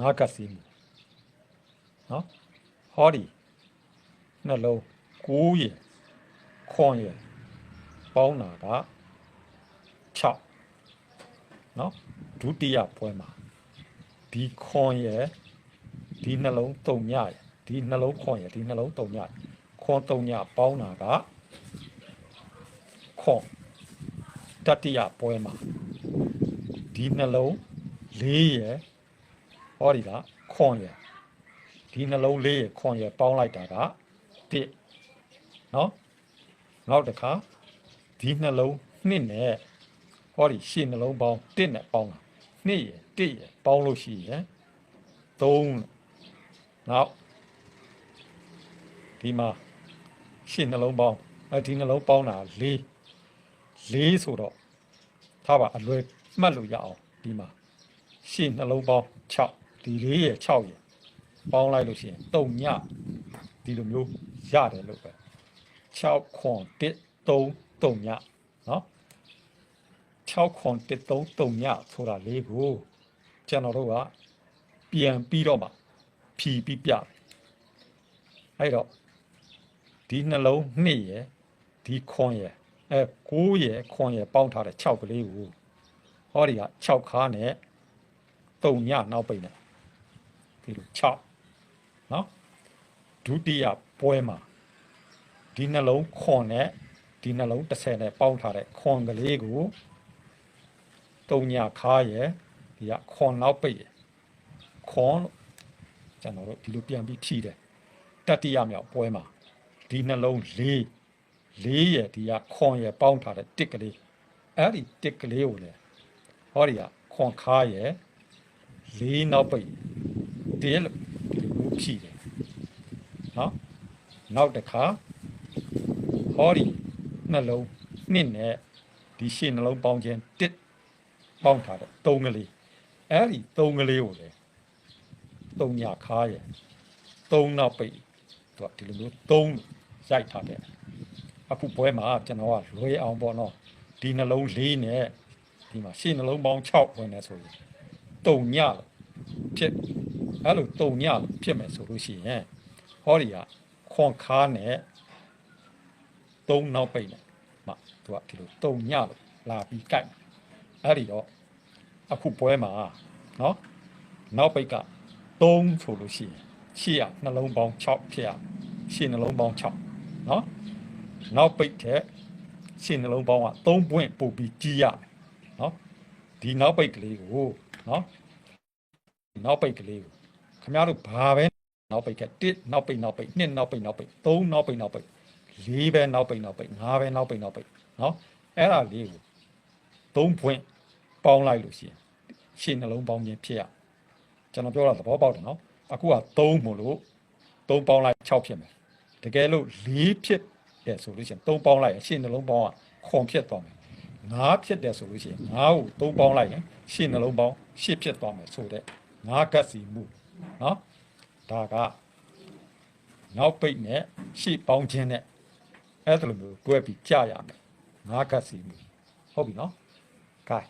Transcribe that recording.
ငါးကတ်စီမှုနော်ဟောဒီနှလုံးကိုးရယ်ခွန်ရယ်ပေါင်းတာက6နော်ဒုတိယပွဲမှာဒီခွန်ရယ်ဒီနှလုံးတုံညရယ်ဒီနှလုံးခွန်ရယ်ဒီနှလုံးတုံညရယ်ခွန်တုံညပေါင်းတာကခွန်တတိယပွဲမှာဒီနှလုံးလေးရယ် ဟောဒီကခွန်ရယ်ဒီနှလုံးလေးရယ်ခွန်ရယ်ပေါင်းလိုက်တာက1နော်နောက်တစ်ခါဒီနှလုံးနှစ်နဲ့ဟောဒီရှင်းနှလုံးပေါင်း1နဲ့ပေါင်းတာနှစ်ရယ်1ရယ်ပေါင်းလို့ရှိရင်3နောက်ဒီမှာရှင်းနှလုံးပေါင်းအဲဒီနှလုံးပေါင်းတာ4 4ဆိုတော့ထားပါအလွယ်မှတ်လို့ရအောင်ဒီမှာရှင်းနှလုံးပေါင်း6 ဒီ4ရယ်6ရယ်ပေါင်းလိုက်လို့ရှိရင်3ညဒီလိုမျိုးရတယ်လို့ပဲ6ခွန်1 3 3ညနော်6ခွန်1 3 3ညဆိုတာလေးကိုကျွန်တော်တို့ကပြန်ပြီးတော့မှဖြီးပြီးပြတယ်အဲ့တော့ဒီနှလုံးနှစ်ရယ်ဒီခွန်ရယ်အဲ9ရယ်ခွန်ရယ်ပေါင်းထားတဲ့6ကလေးကိုဟောဒီက6ခါနဲ့3ညနောက်ပိတ်နဲ့ ဒီလို6နော်ဒုတိယပွဲမှာဒီနှလုံးခွန်နဲ့ဒီနှလုံး30နဲ့ပေါင်းထားတဲ့ခွန်ကလေးကို3ညခါရယ်ဒီကခွန်နောက်ပိတ်ရယ်ခွန်လို့ကျွန်တော်တို့ဒီလိုပြန်ပြီးထိတယ်တတိယမြောက်ပွဲမှာဒီနှလုံးလေးလေးရယ်ဒီကခွန်ရယ်ပေါင်းထားတဲ့တစ်ကလေးအဲ့ဒီတစ်ကလေးကိုလေဟောဒီကခွန်ခါရယ်လေးနောက်ပိတ် တဲလို့ဒီလိုဖြီးတယ်နော်နောက်တစ်ခါဟောဒီနှလုံးနှစ်နဲ့ဒီရှင်းနှလုံးပေါင်းခြင်းတစ်ပေါင်းထားတဲ့သုံးကလေးအဲ့ဒီသုံးကလေးကိုလေသုံးညခါရယ်သုံးနောက်ပိတ်သူကဒီလိုမျိုးသုံးရိုက်ထားတယ်အခုပွဲမှာကျွန်တော်ကလွယ်အောင်ပေါ့နော်ဒီနှလုံးလေးနဲ့ဒီမှာရှင်းနှလုံးပေါင်း6ဝင်နေဆိုရင်တုံညဖြစ် အဲ့လိုတုံညဖြစ်မယ်ဆိုလို့ရှိရင်ဟောဒီကခွန်ခါနဲ့သုံးနောက်ပိတ်နဲ့မှသူကဒီလိုတုံညလို့လာပြီးကြိုက်အဲ့ဒီတော့အခုပွဲမှာနော်နောက်ပိတ်က3ဆိုလို့ရှိရင်ရှေ့ကနှလုံးပေါင်း6ဖြစ်ရရှေ့နှလုံးပေါင်း6နော်နောက်ပိတ်တဲ့ရှင်းနှလုံးပေါင်းက3ပွင့်ပို့ပြီးကြီးရမယ်နော်ဒီနောက်ပိတ်ကလေးကိုနော်ဒီနောက်ပိတ်ကလေးကို ခင်ဗျားတို့ဘာပဲနောက်ပိတ်က1နောက်ပိတ်နောက်ပိတ်2နောက်ပိတ်နောက်ပိတ်3နောက်ပိတ်နောက်ပိတ်4ပဲနောက်ပိတ်နောက်ပိတ်5ပဲနောက်ပိတ်နောက်ပိတ်နော်အဲ့ဒါလေးကို3ပွင့်ပေါင်းလိုက်လို့ရှိရင်ရှင်းနှလုံးပေါင်းခြင်းဖြစ်ရကျွန်တော်ပြောတာသဘောပေါက်တယ်နော်အခုက3မို့လို့3ပေါင်းလိုက်6ဖြစ်မယ်တကယ်လို့4ဖြစ်တယ်ဆိုလို့ရှိရင်3ပေါင်းလိုက်ရင်ရှင်းနှလုံးပေါင်းကခွန်ဖြစ်သွားမယ်9ဖြစ်တယ်ဆိုလို့ရှိရင်9ကို3ပေါင်းလိုက်ရင်ရှင်းနှလုံးပေါင်း10ဖြစ်သွားမယ်ဆိုတဲ့9ကတ်စီမှု နော်ဒါကနောက်ပိတ်နဲ့ရှေ့ပေါင်းခြင်းနဲ့အဲ့ဒါလိုမျိုးတွဲပြီးကြရမယ်ငါးကတ်စီမှုဟုတ်ပြီနော် gain